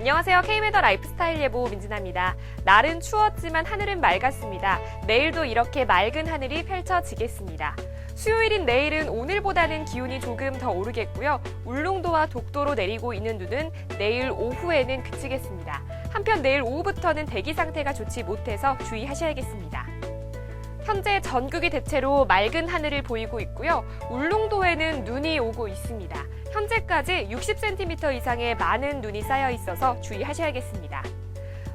안녕하세요. K웨더 라이프스타일 예보 민진아입니다. 날은 추웠지만 하늘은 맑았습니다. 내일도 이렇게 맑은 하늘이 펼쳐지겠습니다. 수요일인 내일은 오늘보다는 기온이 조금 더 오르겠고요. 울릉도와 독도로 내리고 있는 눈은 내일 오후에는 그치겠습니다. 한편 내일 오후부터는 대기 상태가 좋지 못해서 주의하셔야겠습니다. 현재 전국이 대체로 맑은 하늘을 보이고 있고요. 울릉도에는 눈이 오고 있습니다. 현재까지 60cm 이상의 많은 눈이 쌓여 있어서 주의하셔야겠습니다.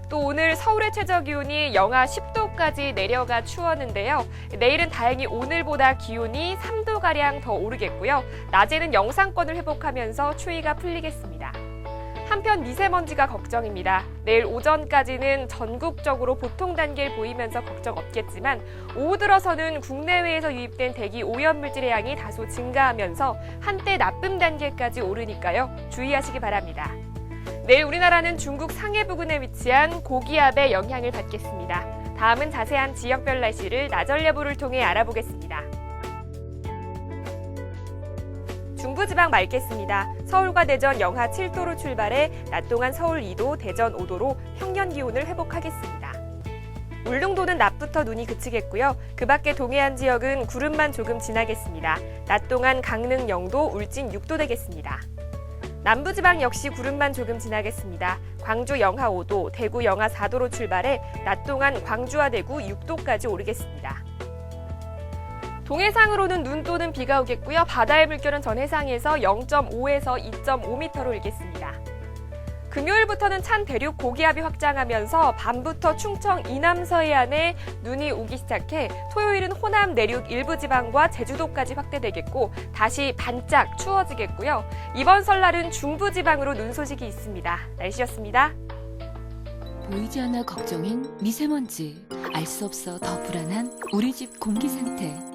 또 오늘 서울의 최저 기온이 영하 10도까지 내려가 추웠는데요. 내일은 다행히 오늘보다 기온이 3도가량 더 오르겠고요. 낮에는 영상권을 회복하면서 추위가 풀리겠습니다. 한편 미세먼지가 걱정입니다. 내일 오전까지는 전국적으로 보통 단계를 보이면서 걱정 없겠지만 오후 들어서는 국내외에서 유입된 대기 오염물질의 양이 다소 증가하면서 한때 나쁨 단계까지 오르니까요. 주의하시기 바랍니다. 내일 우리나라는 중국 상해 부근에 위치한 고기압의 영향을 받겠습니다. 다음은 자세한 지역별 날씨를 나절 예보를 통해 알아보겠습니다. 중부지방 맑겠습니다. 서울과 대전 영하 7도로 출발해 낮 동안 서울 2도, 대전 5도로 평년 기온을 회복하겠습니다. 울릉도는 낮부터 눈이 그치겠고요. 그 밖에 동해안 지역은 구름만 조금 지나겠습니다. 낮 동안 강릉 0도, 울진 6도 되겠습니다. 남부지방 역시 구름만 조금 지나겠습니다. 광주 영하 5도, 대구 영하 4도로 출발해 낮 동안 광주와 대구 6도까지 오르겠습니다. 동해상으로는 눈 또는 비가 오겠고요. 바다의 물결은 전 해상에서 0.5에서 2.5m로 일겠습니다. 금요일부터는 찬 대륙 고기압이 확장하면서 밤부터 충청 이남 서해안에 눈이 오기 시작해 토요일은 호남 내륙 일부 지방과 제주도까지 확대되겠고 다시 반짝 추워지겠고요. 이번 설날은 중부 지방으로 눈 소식이 있습니다. 날씨였습니다. 보이지 않아 걱정인 미세먼지. 알 수 없어 더 불안한 우리 집 공기 상태.